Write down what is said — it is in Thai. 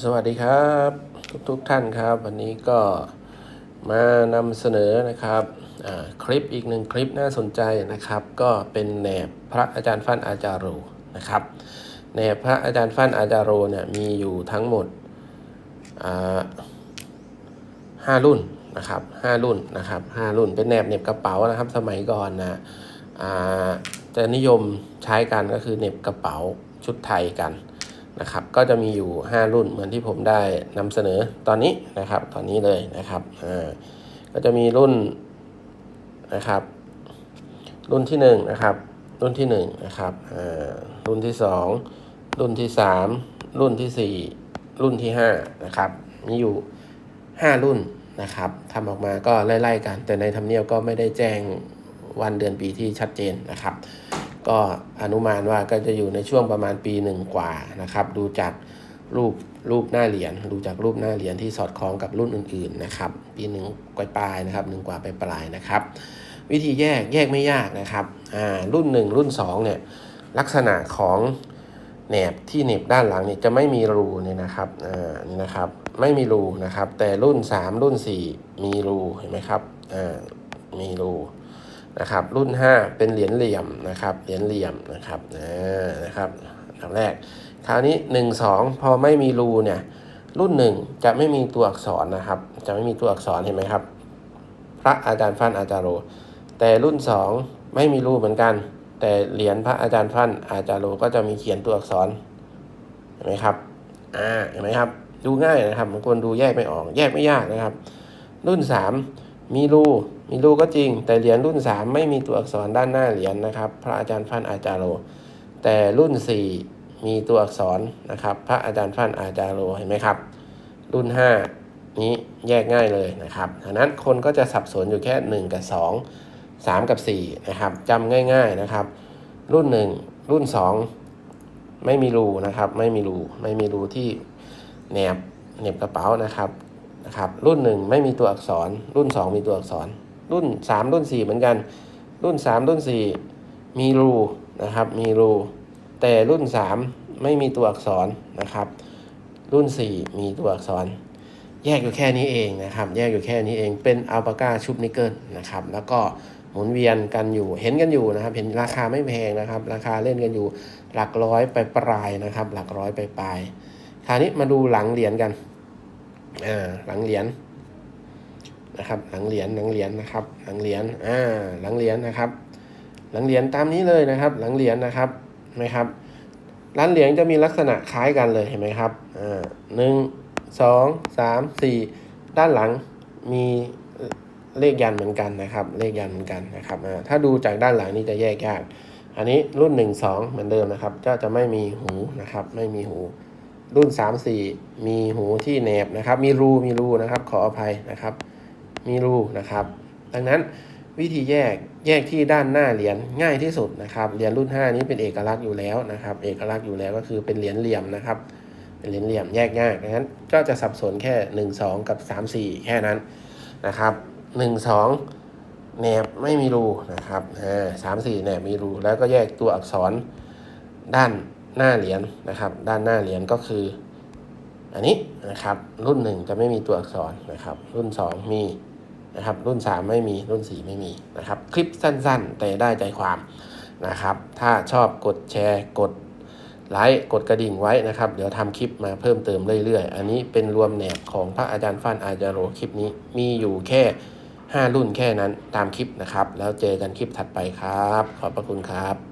สวัสดีครับ ทุกทุกท่านครับ วันนี้ก็มานำเสนอนะครับคลิปอีกหนึ่งคลิปน่าสนใจนะครับ ก็เป็นแหนบพระอาจารย์ฟั่นอาจารโรนะครับแหนบพระอาจารย์ฟั่นอาจารโรเนี่ยมีอยู่ทั้งหมดห้ารุ่นนะครับห้ารุ่นนะครับห้ารุ่นเป็นแหนบเหน็บกระเป๋านะครับ สมัยก่อนนะอ่าจะนิยมใช้กันก็คือเหน็บกระเป๋าชุดไทยกัน นะครับก็จะมีอยู่ 5 รุ่นเหมือนที่ผมได้นำเสนอตอนนี้นะครับ ตอนนี้เลยนะครับอ่าก็จะมีรุ่นนะครับ รุ่นที่1นะครับ รุ่นที่1นะครับอ่ารุ่นที่ 2 รุ่นที่ 3 รุ่นที่ 4 รุ่นที่5นะครับมีอยู่ 5 รุ่นนะครับทำออกมาก็ไล่ๆกัน แต่ในทำเนียบก็ไม่ได้แจ้งวันเดือนปีที่ชัดเจนนะครับ ก็อนุมานว่าก็จะอยู่ในช่วงประมาณปีหนึ่งกว่านะครับ ดูจากรูปรูปหน้าเหรียญดูจากรูปหน้าเหรียญที่สอดคล้องกับรุ่นอื่นๆนะครับ ปีหนึ่งปลายนะครับหนึ่งกว่าไปปลายนะครับ วิธีแยกแยกไม่ยากนะครับอ่ารุ่น 1 รุ่น2เนี่ยลักษณะของแหนบที่เหน็บด้านหลังเนี่ยจะไม่มีรูเนี่ยนะครับอ่านี่นะครับไม่มีรูนะครับ แต่รุ่น 3 รุ่น 4 มีรูเห็นไหมครับอ่ามีรู นะครับรุ่น 5 เป็นเหรียญเหลี่ยมนะครับเหรียญเหลี่ยมนะครับอ่นะครับอันแรก คราวนี้ 1 2 พอไม่มีรูเนี่ยรุ่น 1 จะไม่มีตัวอักษรนะครับ จะไม่มีตัวอักษรเห็นไหมครับ พระอาจารย์ฟันอาจารโร แต่รุ่น 2 ไม่มีรูเหมือนกัน แต่เหรียญพระอาจารย์ฟันอาจารโรก็จะมีเขียนตัวอักษรเห็นไหมครับอ่าเห็นไหมครับดูง่ายนะครับบางคนดูแยกไม่ออกแยกไม่ยากนะครับ รุ่น 3 มีรูมีรูก็จริง แต่เหรียญรุ่น 3 ไม่มีตัวอักษรด้านหน้าเหรียญนะครับ พระอาจารย์ฟันอาจารโร แต่รุ่น 4 มีตัวอักษรนะครับ พระอาจารย์ฟันอาจารโรเห็นไหมครับ รุ่น 5 นี้แยกง่ายเลยนะครับดังนั้นคนก็จะสับสนอยู่แค่ 1 กับ 2 3 กับ 4 นะครับจำง่าย ๆนะครับ รุ่น 1 รุ่น 2 ไม่มีรูนะครับ ไม่มีรูไม่มีรูที่แหนบเหน็บกระเป๋านะครับ นะครับรุ่น 1 ไม่มีตัวอักษร รุ่น 2 มีตัวอักษร รุ่น 3 รุ่น 4 เหมือนกัน รุ่น 3 รุ่น 4 มีรูนะครับมีรูแต่รุ่น 3 ไม่มีตัวอักษรนะครับ รุ่น 4 มีตัวอักษร แยกอยู่แค่นี้เองนะครับ แยกอยู่แค่นี้เองเป็นอัลปาก้าชุบนิกเกิลนะครับแล้วก็หมุนเวียนกันอยู่เห็นกันอยู่นะครับ เห็นราคาไม่แพงนะครับ ราคาเล่นกันอยู่หลักร้อยไปปลายนะครับ หลักร้อยไปปลายคราวนี้มาดูหลังเหรียญกัน อ่าหลังเหรียญนะครับ หลังเหรียญหลังเหรียญนะครับ หลังเหรียญอ่าหลังเหรียญนะครับ หลังเหรียญตามนี้เลยนะครับ หลังเหรียญนะครับเห็นไหมครับร้านเหรียญจะมีลักษณะคล้ายกันเลยเห็นไหมครับอ่าหนึ่งสองสามสี่ด้านหลังมีเลขยันเหมือนกันนะครับ เลขยันเหมือนกันนะครับอ่าถ้าดูจากด้านหลังนี่จะแยกยากอันนี้รุ่นหนึ่งสองเหมือนเดิมนะครับ ก็จะไม่มีหูนะครับ ไม่มีหู รุ่น 3 4 มีหูที่แหนบนะครับ มีรูมีรูนะครับ ขออภัยนะครับ มีรูนะครับ ดังนั้นวิธีแยกแยกที่ด้านหน้าเหรียญง่ายที่สุดนะครับเหรียญรุ่น 5 นี้เป็นเอกลักษณ์อยู่แล้วนะครับ เอกลักษณ์อยู่แล้วก็คือเป็นเหรียญเหลี่ยมนะครับ เป็นเหรียญเหลี่ยมแยกง่ายดังนั้นก็จะสับสนแค่ 1 2 กับ 3 4 แค่นั้นนะครับ1 2แหนบไม่มีรูนะครับอ่าสามสี่แหนบมีรูแล้วก็แยกตัวอักษรด้าน หน้าเหรียญนะครับ ด้านหน้าเหรียญก็คือ อันนี้นะครับ รุ่นหนึ่งจะไม่มีตัวอักษรนะครับ รุ่นสองมีนะครับ รุ่นสามไม่มีรุ่นสี่ไม่มีนะครับ คลิปสั้นๆ แต่ได้ใจความนะครับ ถ้าชอบกดแชร์กดไลค์กดกระดิ่งไว้นะครับ เดี๋ยวทำคลิปมาเพิ่มเติมเรื่อยๆ อันนี้เป็นรวมแหนบของพระอาจารย์ฟั่นอาจารโรคลิปนี้มีอยู่แค่ 5 รุ่นแค่นั้นตามคลิปนะครับ แล้วเจอกันคลิปถัดไปครับ ขอบพระคุณครับ